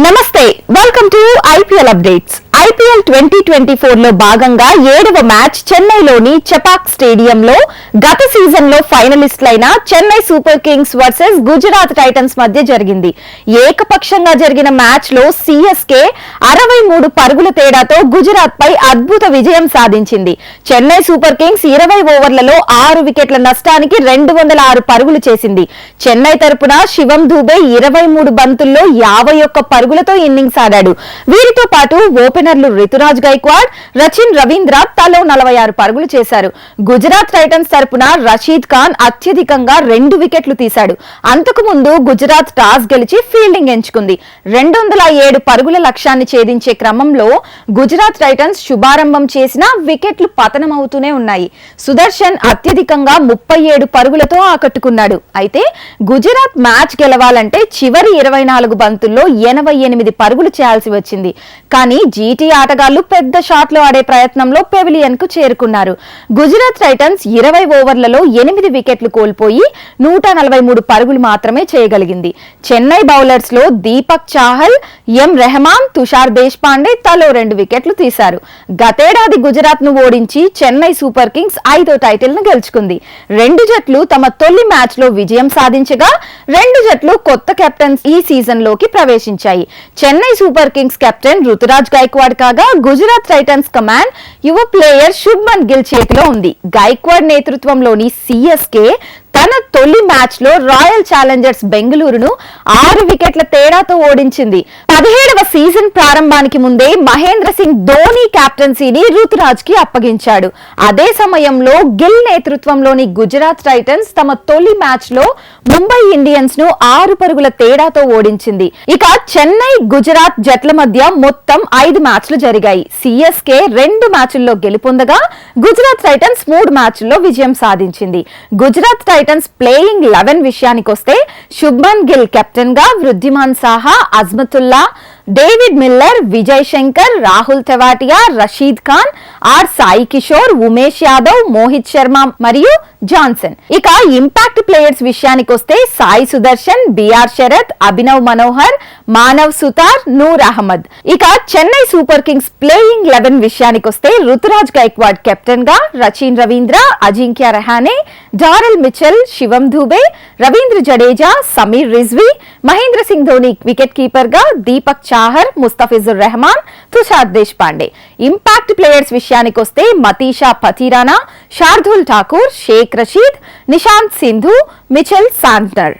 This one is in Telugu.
నమస్తే welcome to IPL updates IPL twenty twenty ఫోర్లో భాగంగా ఏడవ మ్యాచ్ చెన్నైలోని చెపాక్ స్టేడియంలో గత సీజన్లో ఫైనలిస్టులైన Chennai Super Kings versus Gujarat Titans మధ్య జరిగింది. ఏకపక్షంగా జరిగిన మ్యాచ్లో సిఎస్కే అరవై మూడు పరుగుల తేడాతో గుజరాత్ పై అద్భుత విజయం సాధించింది. చెన్నై సూపర్ కింగ్స్ ఇరవై ఓవర్లలో ఆరు వికెట్ల నష్టానికి రెండు వందల ఆరు పరుగులు చేసింది. చెన్నై తరపున శివం దూబే ఇరవై మూడు బంతుల్లో యాభై ఒక్క పరుగులతో ఇన్నింగ్స్ ఆడాడు. వీరితో పాటు ఓపెనర్ ఓపెనర్లు రితురాజ్ గైక్వాడ్ రచిన్ రవీంద్ర తలో నలభై ఆరు పరుగులు చేశారు. గుజరాత్ టైటన్స్ తరపున రషీద్ ఖాన్ అత్యధికంగా రెండు వికెట్లు తీశాడు. అంతకు ముందు గుజరాత్ టాస్ గెలిచి ఫీల్డింగ్ ఎంచుకుంది. రెండు వందల ఏడు పరుగుల లక్ష్యాన్ని ఛేదించే క్రమంలో గుజరాత్ టైటన్స్ శుభారంభం చేసిన వికెట్లు పతనమవుతూనే ఉన్నాయి. సుదర్శన్ అత్యధికంగా ముప్పై ఏడు పరుగులతో ఆకట్టుకున్నాడు. అయితే గుజరాత్ మ్యాచ్ గెలవాలంటే చివరి ఇరవై నాలుగు బంతుల్లో ఎనభై ఎనిమిది పరుగులు చేయాల్సి వచ్చింది. కానీ జీటీ ఆటగాళ్ళు పెద్ద షాట్లు ఆడే ప్రయత్నంలో పెవిలియన్కు చేరుకున్నారు. గుజరాత్ టైటన్స్ ఇరవై ఓవర్లలో ఎనిమిది వికెట్లు కోల్పోయి నూట నలభై మూడు పరుగులు మాత్రమే చేయగలిగింది. చెన్నై బౌలర్స్లో దీపక్ చాహల్ ఎం రెహమాన్ తుషార్ దేశ్పాండే తలో రెండు వికెట్లు తీశారు. గతేడాది గుజరాత్ను ఓడించి చెన్నై సూపర్ కింగ్స్ ఐదో టైటిల్ను గెలుచుకుంది. రెండు జట్లు తమ తొలి మ్యాచ్లో విజయం సాధించగా రెండు జట్లు కొత్త కెప్టెన్స్ ఈ సీజన్లోకి ప్రవేశించాయి. Chennai Super Kings captain Ruturaj Gaikwad కాగా గుజరాత్ టైటన్స్ కమాండ్ యువ ప్లేయర్ శుభ్మన్ గిల్ చేతిలో ఉంది. గైక్వాడ్ నేతృత్వంలోని సిఎస్కే తన తొలి మ్యాచ్లో రాయల్ ఛాలెంజర్స్ బెంగళూరును ఆరు వికెట్ల తేడాతో ఓడించింది. పదిహేడవ సీజన్ ప్రారంభానికి ముందే మహేంద్ర సింగ్ ధోని కెప్టెన్సీని రుతురాజ్కి అప్పగించాడు. అదే సమయంలో గిల్ నేతృత్వంలోని గుజరాత్ టైటన్స్ తమ తొలి మ్యాచ్లో ముంబై ఇండియన్స్ను ఆరు పరుగుల తేడాతో ఓడించింది. ఇక చెన్నై గుజరాత్ జట్ల మధ్య మొత్తం ఐదు మ్యాచ్లు జరిగాయి. సిఎస్కే రెండు మ్యాచ్ల్లో గెలుపొందగా గుజరాత్ టైటన్స్ మూడు మ్యాచ్ల్లో విజయం సాధించింది. గుజరాత్ టైటన్స్ ప్లేయింగ్ లెవెన్ విషయానికొస్తే శుభ్మన్ గిల్ కెప్టెన్గా Wriddhiman Saha Azmatullah David Miller Vijay Shankar Rahul Tewatia Rashid Khan R Sai Kishore Umesh Yadav Mohit Sharma మరియు జాన్సన్. ఇక ఇంపాక్ట్ ప్లేయర్స్ విషయానికొస్తే సాయి సుదర్శన్ బిఆర్ శరత్ అభినవ్ మనోహర్ మానవ్ సుతార్ నూర్ అహ్మద్. ఇక Chennai super kings playing eleven విషయానికొస్తే రుతురాజ్ గైక్వాడ్ కెప్టెన్గా రచిన్ రవీంద్ర అజింక్య రహానే డారెల్ మిచెల్ శివం Dubey Ravindra Jadeja Sameer Rizvi Mahindra Singh Dhoni wicket కీపర్గా Deepak Chahar Mustafizur Rahman Tushar Deshpande. Impact players విషయానికొస్తే మతీషా పథీరానా शार्दुल ठाकुर शेख रशीद निशांत सिंधु मिचेल सैंटनर।